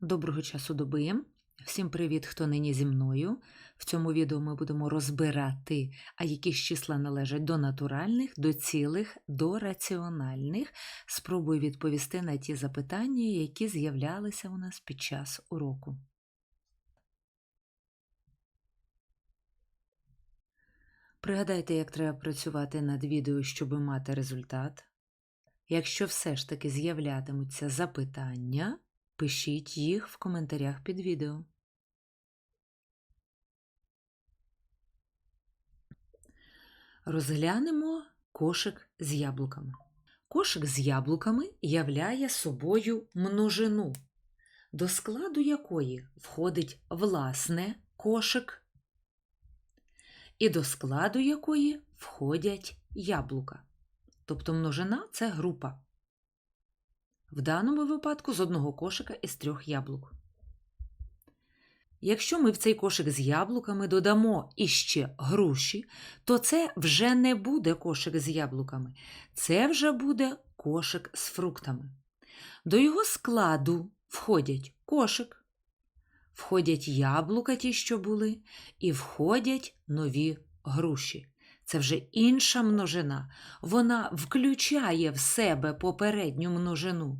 Доброго часу доби. Всім привіт, хто нині зі мною. В цьому відео ми будемо розбирати, а які ж числа належать до натуральних, до цілих, до раціональних. Спробую відповісти на ті запитання, які з'являлися у нас під час уроку. Пригадайте, як треба працювати над відео, щоб мати результат. Якщо все ж таки з'являтимуться запитання, пишіть їх в коментарях під відео. Розглянемо кошик з яблуками. Кошик з яблуками являє собою множину, до складу якої входить власне кошик, і до складу якої входять яблука. Тобто множина це група. В даному випадку з одного кошика із трьох яблук. Якщо ми в цей кошик з яблуками додамо іще груші, то це вже не буде кошик з яблуками, це вже буде кошик з фруктами. До його складу входять кошик, входять яблука ті, що були, і входять нові груші. Це вже інша множина. Вона включає в себе попередню множину.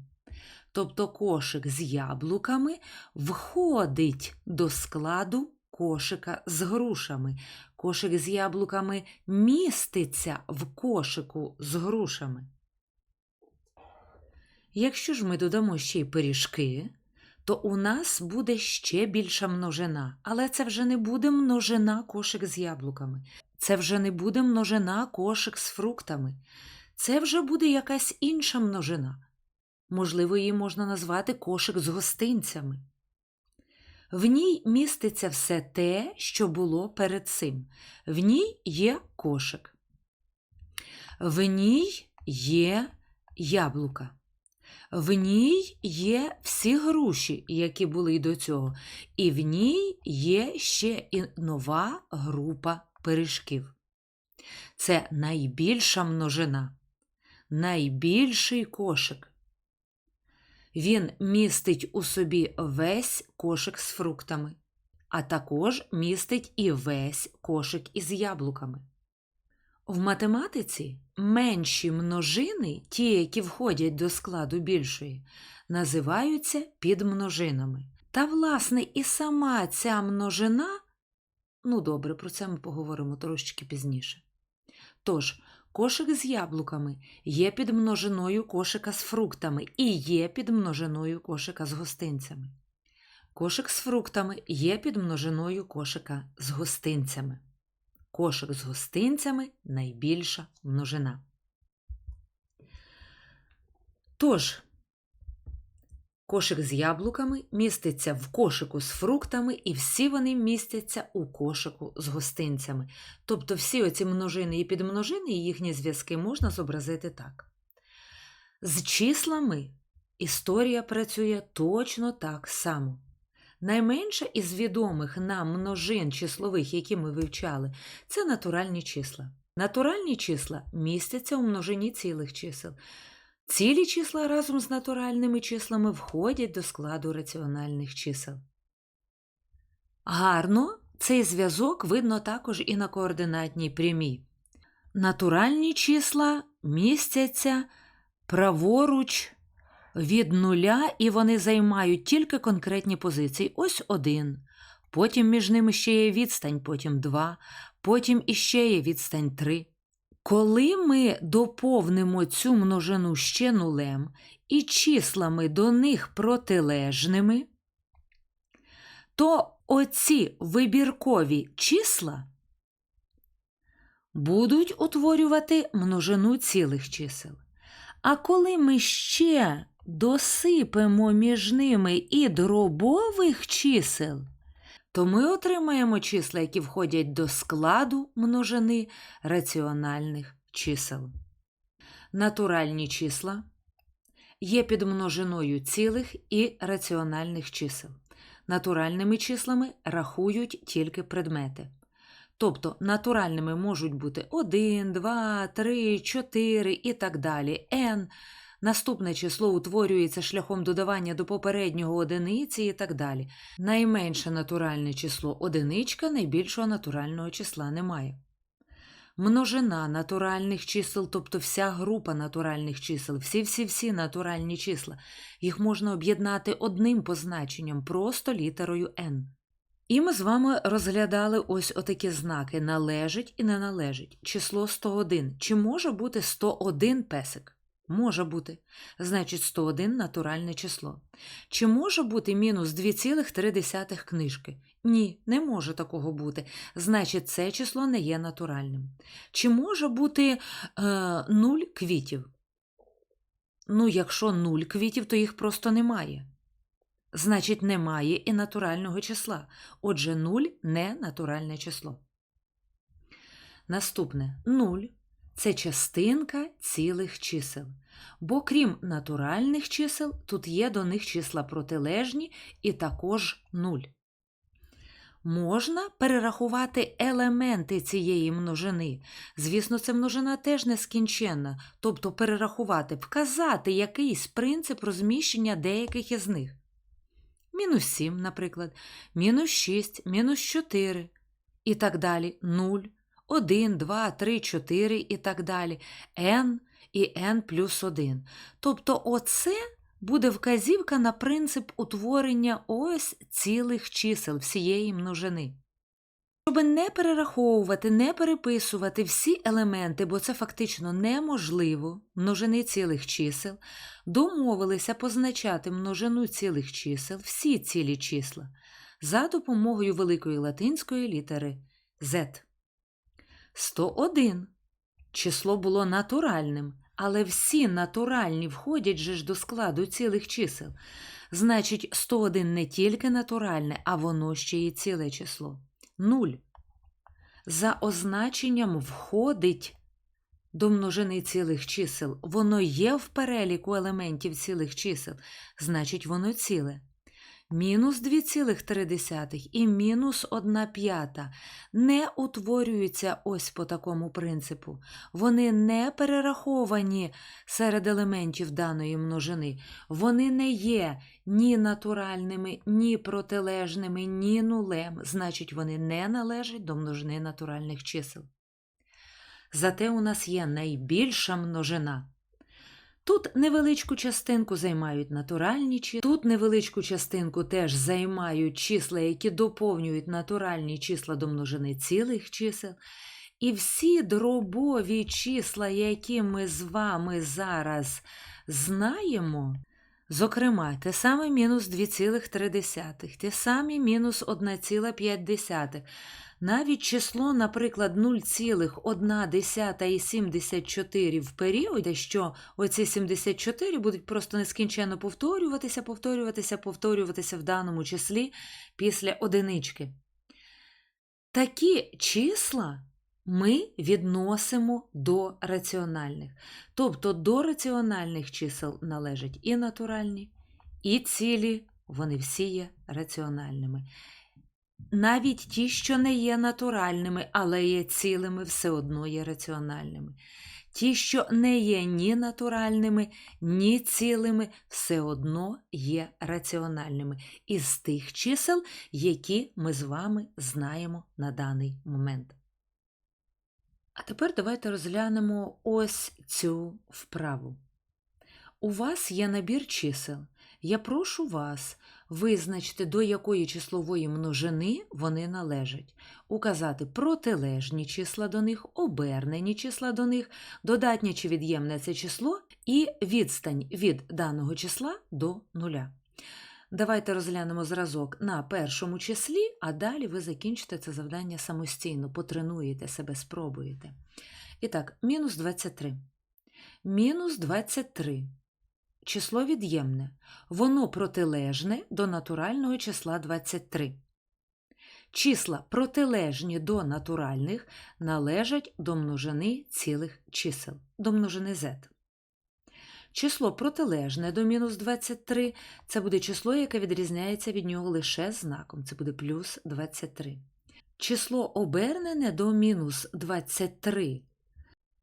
Тобто кошик з яблуками входить до складу кошика з грушами. Кошик з яблуками міститься в кошику з грушами. Якщо ж ми додамо ще й пиріжки, то у нас буде ще більша множина, але це вже не буде множина кошик з яблуками. Це вже не буде множина кошик з фруктами. Це вже буде якась інша множина. Можливо, її можна назвати кошик з гостинцями. В ній міститься все те, що було перед цим. В ній є кошик. В ній є яблука. В ній є всі груші, які були й до цього. І в ній є ще і нова група пиріжків. Це найбільша множина, найбільший кошик. Він містить у собі весь кошик з фруктами, а також містить і весь кошик із яблуками. В математиці менші множини, ті, які входять до складу більшої, називаються підмножинами. Та, власне, і сама ця множина, ну добре, про це ми поговоримо трошечки пізніше. Тож, кошик з яблуками є під множиною кошика з фруктами і є під множиною кошика з гостинцями. Кошик з фруктами є під множиною кошика з гостинцями. Кошик з гостинцями найбільша множина. Тож, кошик з яблуками міститься в кошику з фруктами, і всі вони містяться у кошику з гостинцями. Тобто всі оці множини і підмножини, і їхні зв'язки можна зобразити так. З числами історія працює точно так само. Найменша із відомих нам множин числових, які ми вивчали, це натуральні числа. Натуральні числа містяться у множині цілих чисел. Цілі числа разом з натуральними числами входять до складу раціональних чисел. Гарно цей зв'язок видно також і на координатній прямій. Натуральні числа містяться праворуч від нуля, і вони займають тільки конкретні позиції. Ось один. Потім між ними ще є відстань, потім два, потім іще є відстань три. Коли ми доповнимо цю множину ще нулем і числами до них протилежними, то оці вибіркові числа будуть утворювати множину цілих чисел. А коли ми ще досипемо між ними і дробових чисел, то ми отримаємо числа, які входять до складу множини раціональних чисел. Натуральні числа є підмножиною цілих і раціональних чисел. Натуральними числами рахують тільки предмети. Тобто натуральними можуть бути 1, 2, 3, 4 і так далі, n. Наступне число утворюється шляхом додавання до попереднього одиниці і так далі. Найменше натуральне число одиничка, найбільшого натурального числа немає. Множина натуральних чисел, тобто вся група натуральних чисел, всі-всі-всі натуральні числа, їх можна об'єднати одним позначенням, просто літерою n. І ми з вами розглядали ось отакі знаки належить і не належить. Число 101. Чи може бути 101 песик? Може бути. Значить, 101 натуральне число. Чи може бути мінус 2,3 книжки? Ні, не може такого бути. Значить, це число не є натуральним. Чи може бути е, 0 квітів? Ну, якщо 0 квітів, то їх просто немає. Значить, немає і натурального числа. Отже, 0 не натуральне число. Наступне 0 це частинка цілих чисел. Бо крім натуральних чисел, тут є до них числа протилежні і також 0. Можна перерахувати елементи цієї множини. Звісно, ця множина теж нескінченна, тобто перерахувати, вказати якийсь принцип розміщення деяких із них. Мінус 7, наприклад, мінус 6, мінус 4 і так далі, 0, 1, 2, 3, 4 і так далі, n і n плюс 1. Тобто оце буде вказівка на принцип утворення ось цілих чисел всієї множини. Щоб не перераховувати, не переписувати всі елементи, бо це фактично неможливо, множини цілих чисел, домовилися позначати множину цілих чисел, всі цілі числа, за допомогою великої латинської літери Z. 101. Число було натуральним, але всі натуральні входять же ж до складу цілих чисел. Значить, 101 не тільки натуральне, а воно ще й ціле число. 0. За означенням входить до множини цілих чисел. Воно є в переліку елементів цілих чисел, значить, воно ціле. Мінус 2,3 і мінус 1 п'ята не утворюються ось по такому принципу. Вони не перераховані серед елементів даної множини. Вони не є ні натуральними, ні протилежними, ні нулем. Значить, вони не належать до множини натуральних чисел. Зате у нас є найбільша множина. Тут невеличку частинку займають натуральні числа, тут невеличку частинку теж займають числа, які доповнюють натуральні числа до множини цілих чисел. І всі дробові числа, які ми з вами зараз знаємо, зокрема, те саме мінус 2,3, те саме мінус 1,5, навіть число, наприклад, 0,1 і 74 в періоді, що оці 74 будуть просто нескінченно повторюватися, повторюватися, повторюватися в даному числі після одинички. Такі числа ми відносимо до раціональних. Тобто до раціональних чисел належать і натуральні, і цілі, вони всі є раціональними. Навіть ті, що не є натуральними, але є цілими, все одно є раціональними. Ті, що не є ні натуральними, ні цілими, все одно є раціональними із тих чисел, які ми з вами знаємо на даний момент. А тепер давайте розглянемо ось цю вправу. У вас є набір чисел. Я прошу вас визначити, до якої числової множини вони належать, указати протилежні числа до них, обернені числа до них, додатнє чи від'ємне це число і відстань від даного числа до нуля. Давайте розглянемо зразок на першому числі, а далі ви закінчите це завдання самостійно, потренуєте себе, спробуєте. І так, мінус 23. Мінус 23 число від'ємне, воно протилежне до натурального числа 23. Числа протилежні до натуральних належать до множини цілих чисел, до множини z. Число протилежне до мінус 23 це буде число, яке відрізняється від нього лише знаком, це буде плюс 23. Число обернене до мінус 23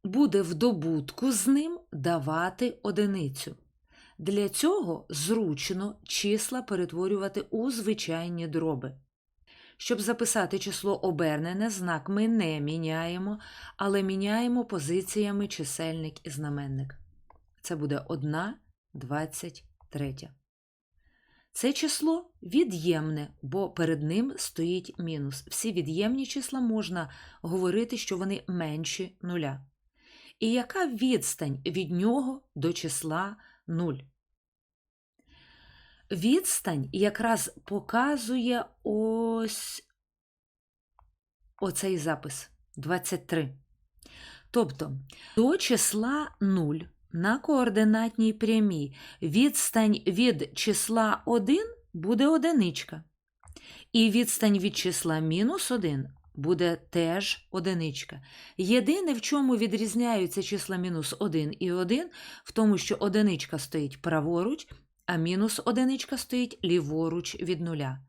буде в добутку з ним давати одиницю. Для цього зручно числа перетворювати у звичайні дроби. Щоб записати число обернене, знак ми не міняємо, але міняємо позиціями чисельник і знаменник. Це буде 1 23. Це число від'ємне, бо перед ним стоїть мінус. Всі від'ємні числа можна говорити, що вони менші нуля. І яка відстань від нього до числа 0? Відстань якраз показує ось оцей запис 23. Тобто до числа 0 на координатній прямій відстань від числа 1 буде одиничка. І відстань від числа мінус 1 буде теж одиничка. Єдине, в чому відрізняються числа мінус 1 і 1, в тому, що одиничка стоїть праворуч, а мінус одиничка стоїть ліворуч від нуля.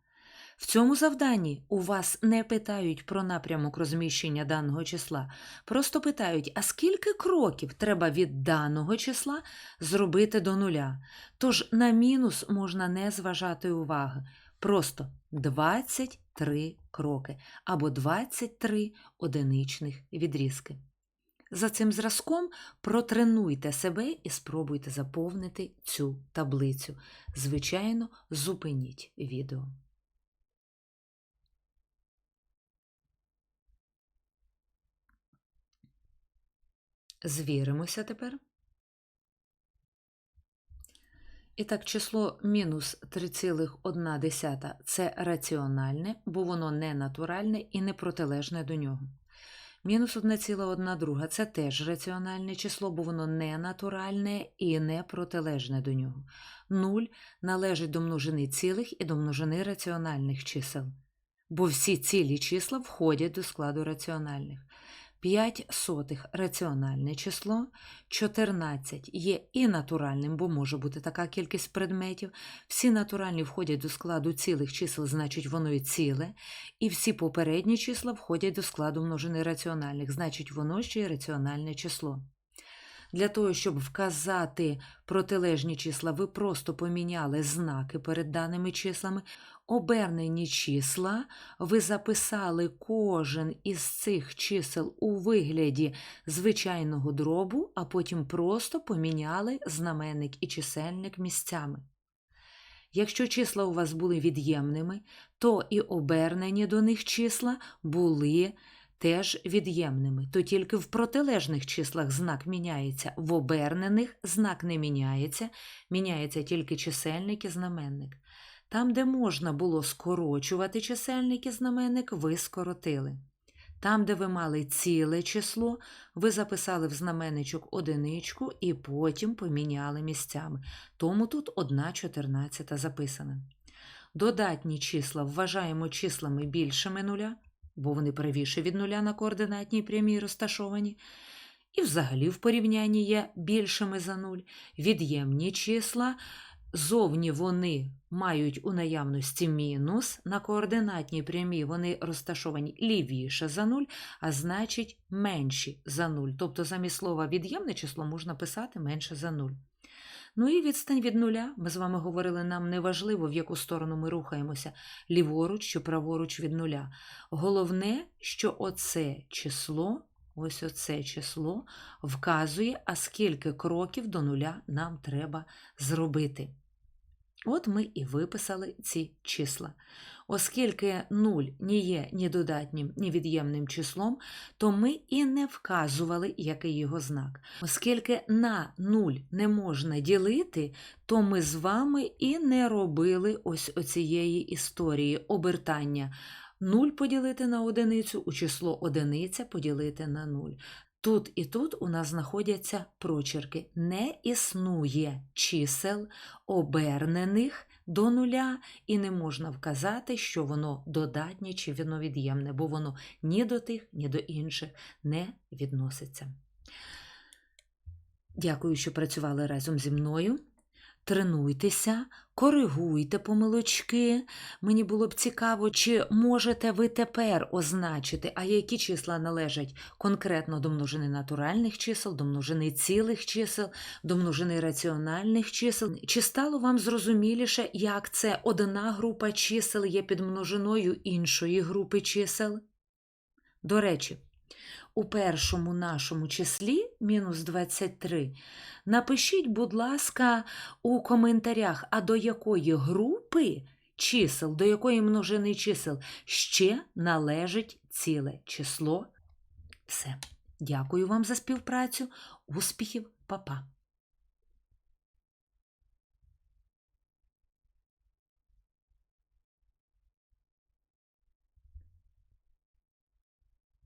В цьому завданні у вас не питають про напрямок розміщення даного числа, просто питають, а скільки кроків треба від даного числа зробити до нуля. Тож на мінус можна не зважати уваги. Просто 23 кроки або 23 одиничних відрізки. За цим зразком протренуйте себе і спробуйте заповнити цю таблицю. Звичайно, зупиніть відео. Звіримося тепер. І так, число мінус 3,1 це раціональне, бо воно не натуральне і не протилежне до нього. Мінус 1,1 це теж раціональне число, бо воно не натуральне і не протилежне до нього. 0 належить до множини цілих і до множини раціональних чисел, бо всі цілі числа входять до складу раціональних. 5 сотих раціональне число, 14 є і натуральним, бо може бути така кількість предметів. Всі натуральні входять до складу цілих чисел, значить воно і ціле, і всі попередні числа входять до складу множини раціональних, значить воно ще й раціональне число. Для того, щоб вказати протилежні числа, ви просто поміняли знаки перед даними числами. Обернені числа ви записали кожен із цих чисел у вигляді звичайного дробу, а потім просто поміняли знаменник і чисельник місцями. Якщо числа у вас були від'ємними, то і обернені до них числа були теж від'ємними, то тільки в протилежних числах знак міняється, в обернених знак не міняється, міняється тільки чисельник і знаменник. Там, де можна було скорочувати чисельник і знаменник, ви скоротили. Там, де ви мали ціле число, ви записали в знаменничок одиничку і потім поміняли місцями. Тому тут 1 чотирнадцята записана. Додатні числа вважаємо числами більшими нуля, бо вони правіше від нуля на координатній прямій розташовані. І взагалі в порівнянні є більшими за нуль. Від'ємні числа Зовні вони мають у наявності мінус, на координатній прямій вони розташовані лівіше за 0, а значить менші за 0. Тобто замість слова від'ємне число можна писати менше за 0. Ну і відстань від нуля, ми з вами говорили, нам не важливо, в яку сторону ми рухаємося, ліворуч чи праворуч від нуля. Головне, що оце число, ось оце число вказує, а скільки кроків до нуля нам треба зробити. От ми і виписали ці числа. Оскільки 0 не є ні додатнім, ні від'ємним числом, то ми і не вказували, який його знак. Оскільки на 0 не можна ділити, то ми з вами і не робили ось оцієї історії обертання. 0 поділити на одиницю, у число одиниця поділити на 0. Тут і тут у нас знаходяться прочерки. Не існує чисел обернених до нуля, і не можна вказати, що воно додатнє чи воно від'ємне, бо воно ні до тих, ні до інших не відноситься. Дякую, що працювали разом зі мною. Тренуйтеся, коригуйте помилочки. Мені було б цікаво, чи можете ви тепер означити, а які числа належать конкретно до множини натуральних чисел, до множини цілих чисел, до множини раціональних чисел. Чи стало вам зрозуміліше, як це одна група чисел є підмножиною іншої групи чисел? До речі, у першому нашому числі мінус 23 напишіть, будь ласка, у коментарях, а до якої групи чисел, до якої множини чисел ще належить ціле число. Все. Дякую вам за співпрацю. Успіхів, Па-па!